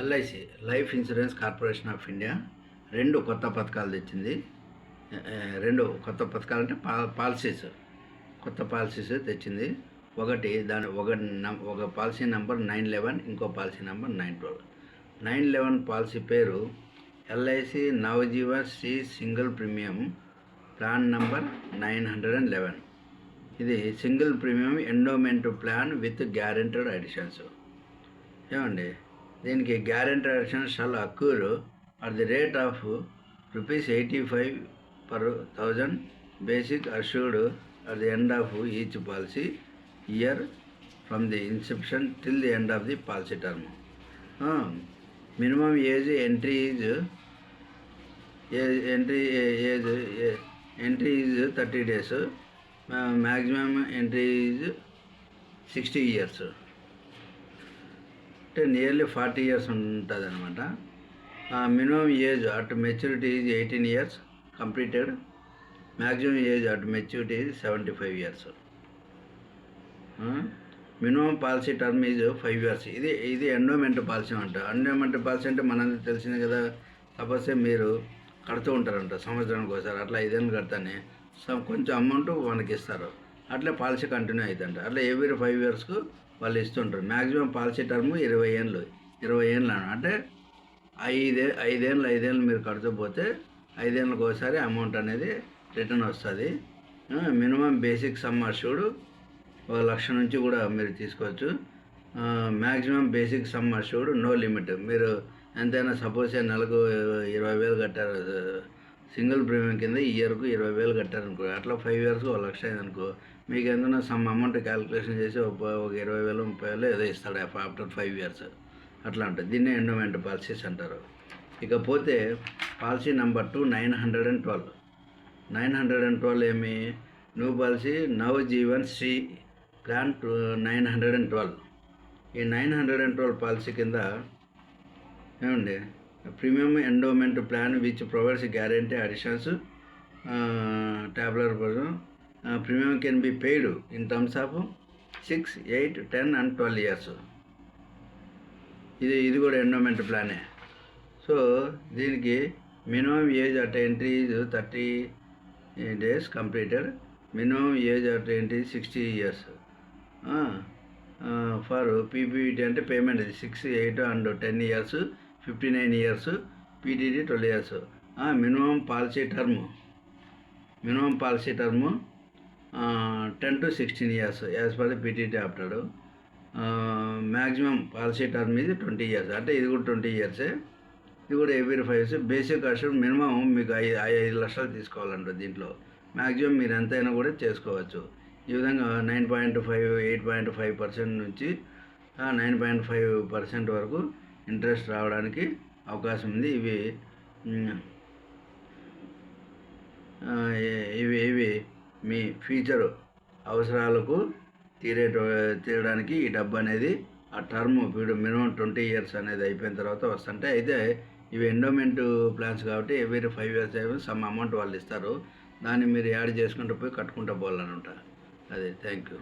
LIC life insurance corporation of India రెండు కొత్త పథకాలు తెచ్చింది. రెండు కొత్త పథకాలు అంటే పా పాలసీస్ కొత్త పాలసీస్ తెచ్చింది. ఒకటి దాని ఒక ఒక పాలసీ నెంబర్ నైన్ లెవెన్ ఇంకో policy number nine twelve. Nine eleven policy పేరు LIC Navajeeva Shree single premium plan number nine hundred and eleven. ఇది single premium endowment plan with guaranteed additions. ఏమండి? దీనికి guarantee additions shall accrue at the rate of rupees eighty five per thousand basic assured at the end of each policy year from the inception till the end of the policy term minimum age entry is entry age entry is thirty days maximum entry is sixty years అంటే nearly forty years ఉంటుంది అనమాట minimum age at maturity is eighteen years completed maximum age at maturity is seventy five years minimum policy term is five years ఇది ఇది endowment policy అంట. Endowment policy అంటే మనందరికి తెలిసింది కదా. సపోజ్ మీరు కడుతూ ఉంటారంట సంవత్సరానికి ఒకసారి అట్లా ఐదేళ్ళు కడతానే సో కొంచెం అమౌంట్ మనకి ఇస్తారు అట్లా పాలసీ కంటిన్యూ అవుతుంట అట్లా ఎవ్రీ ఫైవ్ ఇయర్స్కు వాళ్ళు ఇస్తుంటారు. మ్యాక్సిమం పాలసీ టర్మ్ ఇరవై ఏళ్ళు ఇరవై ఏళ్ళు అంటే ఐదే ఐదేళ్ళు ఐదేళ్ళు మీరు కడుతూపోతే ఐదేళ్ళకి ఒకసారి అమౌంట్ అనేది రిటర్న్ వస్తుంది. మినిమం బేసిక్ సమ్ అష్యూర్డ్ ఒక లక్ష నుంచి కూడా మీరు తీసుకోవచ్చు. Maximum basic sum assured no limit. మీరు ఎంతైనా సపోజ్ నెలకు ఇరవై వేలు కట్టారు సింగిల్ ప్రీమియం కింద ఇయర్కు ఇరవై వేలు కట్టారు అనుకో అట్లా ఫైవ్ ఇయర్స్కి ఒక లక్ష అయింది అనుకో మీకు ఏదైనా సమ్ అమౌంట్ క్యాలిక్యులేషన్ చేసి ఒక ఒక ఇరవై వేలు ముప్పై వేలు ఏదో ఇస్తాడు ఆఫ్టర్ ఫైవ్ ఇయర్స్. అట్లా ఉంటుంది. దీన్నే ఎండోమెంట్ పాలసీస్ అంటారు. ఇకపోతే policy number two nine hundred and twelve. Nine hundred and twelve ఏమి? New policy Nav Jeevan Shree plan two nine hundred and twelve. ఈ nine hundred and twelve policy కింద ఏమండి? Premium endowment plan which provides guarantee additions tabular premium can be paid in terms of six eight ten and twelve years ఇది ఇది కూడా endowment ప్లానే so దీనికి minimum age at entry is thirty days completed minimum age at entry sixty years for PPT అంటే payment ఇది six eight and ten years fifty nine years PTD twelve years minimum policy term minimum policy term ten to sixteen years as per the PTT ఆప్టాడు maximum policy term ఇది twenty years అంటే ఇది కూడా twenty ఇయర్సే ఇది కూడా ఎవరి five years basic అసలు minimum మీకు ఐదు ఐదు లక్షలు తీసుకోవాలంట దీంట్లో. మ్యాక్సిమం మీరు ఎంతైనా కూడా చేసుకోవచ్చు. ఈ విధంగా nine point five eight point five percent నుంచి నైన్ పాయింట్ ఫైవ్ పర్సెంట్ వరకు ఇంట్రెస్ట్ రావడానికి అవకాశం ఉంది. ఇవి ఇవి ఇవి మీ ఫ్యూచర్ అవసరాలకు తీరే తీరడానికి ఈ డబ్బు అనేది ఆ టర్మ్ ఇప్పుడు మినిమం ట్వంటీ ఇయర్స్ అనేది అయిపోయిన తర్వాత వస్తుంటే అయితే ఇవి ఎండోమెంట్ ప్లాన్స్ కాబట్టి ఎవ్రీ ఫైవ్ ఇయర్స్ అయిపోయి సమ్ అమౌంట్ వాళ్ళు ఇస్తారు. దాన్ని మీరు యాడ్ చేసుకుంటూ పోయి కట్టుకుంటూ పోవాలన్నమాట అదే థ్యాంక్ యూ